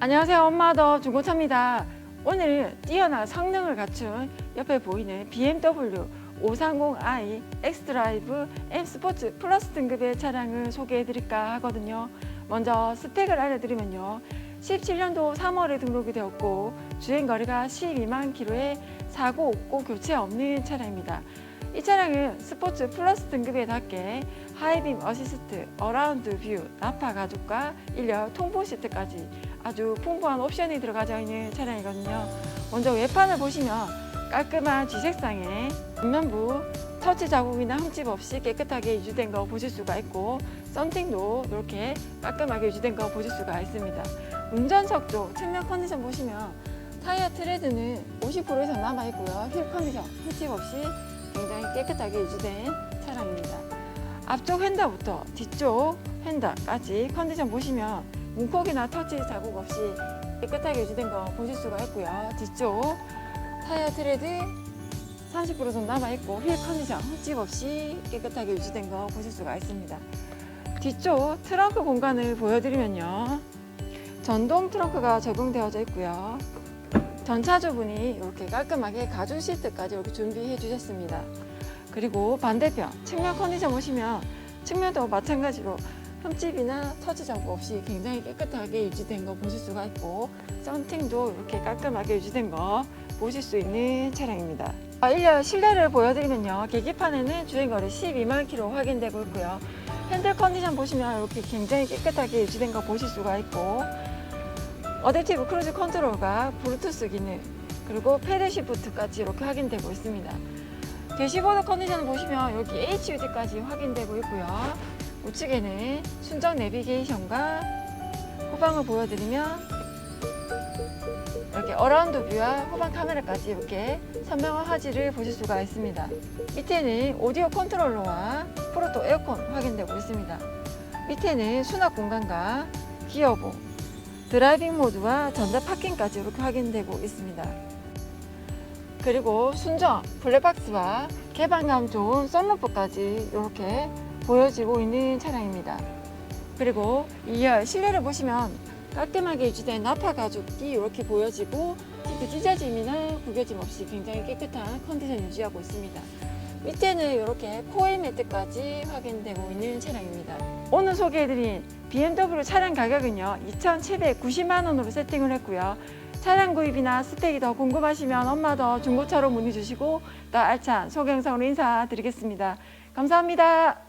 안녕하세요. 엄마더 중고차입니다. 오늘은 뛰어난 성능을 갖춘 옆에 보이는 BMW 530i 엑스드라이브 M 스포츠 플러스 등급의 차량을 소개해 드릴까 하거든요. 먼저 스펙을 알려드리면요. 17년도 3월에 등록이 되었고 주행 거리가 12만 킬로에 사고 없고 교체 없는 차량입니다. 이 차량은 스포츠 플러스 등급에 닿게 하이빔 어시스트, 어라운드 뷰, 나파 가죽과 일렬 통풍 시트까지 아주 풍부한 옵션이 들어가져 있는 차량이거든요. 먼저 외판을 보시면 깔끔한 쥐색상에 뒷면부 터치 자국이나 흠집 없이 깨끗하게 유지된 거 보실 수가 있고 썬팅도 이렇게 깔끔하게 유지된 거 보실 수가 있습니다. 운전석 쪽 측면 컨디션 보시면 타이어 트레드는 50% 이상 남아 있고요. 휠 컨디션 흠집 없이 굉장히 깨끗하게 유지된 차량입니다. 앞쪽 휀다부터 뒤쪽 휀다까지 컨디션 보시면 문콕이나 터치 자국 없이 깨끗하게 유지된 거 보실 수가 있고요. 뒤쪽 타이어 트레드 30% 정도 남아있고 휠 컨디션 흠집 없이 깨끗하게 유지된 거 보실 수가 있습니다. 뒤쪽 트렁크 공간을 보여드리면요. 전동 트렁크가 적용되어져 있고요. 전차주분이 이렇게 깔끔하게 가죽 시트까지 이렇게 준비해 주셨습니다. 그리고 반대편 측면 컨디션 보시면 측면도 마찬가지로 흠집이나 터치 자국 없이 굉장히 깨끗하게 유지된 거 보실 수가 있고 썬팅도 이렇게 깔끔하게 유지된 거 보실 수 있는 차량입니다. 아, 일렬 실내를 보여드리면요. 계기판에는 주행거리 12만 킬로 확인되고 있고요. 핸들 컨디션 보시면 이렇게 굉장히 깨끗하게 유지된 거 보실 수가 있고 어댑티브 크루즈 컨트롤과 블루투스 기능 그리고 패드 시프트까지 이렇게 확인되고 있습니다. 대시보드 컨디션 보시면 여기 HUD까지 확인되고 있고요. 우측에는 순정 내비게이션과 후방을 보여드리면 이렇게 어라운드 뷰와 후방 카메라까지 이렇게 선명한 화질을 보실 수가 있습니다. 밑에는 오디오 컨트롤러와 프로토 에어컨 확인되고 있습니다. 밑에는 수납 공간과 기어봉, 드라이빙 모드와 전자 파킹까지 이렇게 확인되고 있습니다. 그리고 순정 블랙박스와 개방감 좋은 썬루프까지 이렇게 보여지고 있는 차량입니다. 그리고 2열 실내를 보시면 깔끔하게 유지된 나파 가죽이 이렇게 보여지고 시트 찢어짐이나 구겨짐 없이 굉장히 깨끗한 컨디션 유지하고 있습니다. 밑에는 이렇게 포일 매트까지 확인되고 있는 차량입니다. 오늘 소개해드린 BMW 차량 가격은요 2,790만 원으로 세팅을 했고요. 차량 구입이나 스펙이 더 궁금하시면 엄마 더 중고차로 문의 주시고 더 알찬 소개 영상으로 인사드리겠습니다. 감사합니다.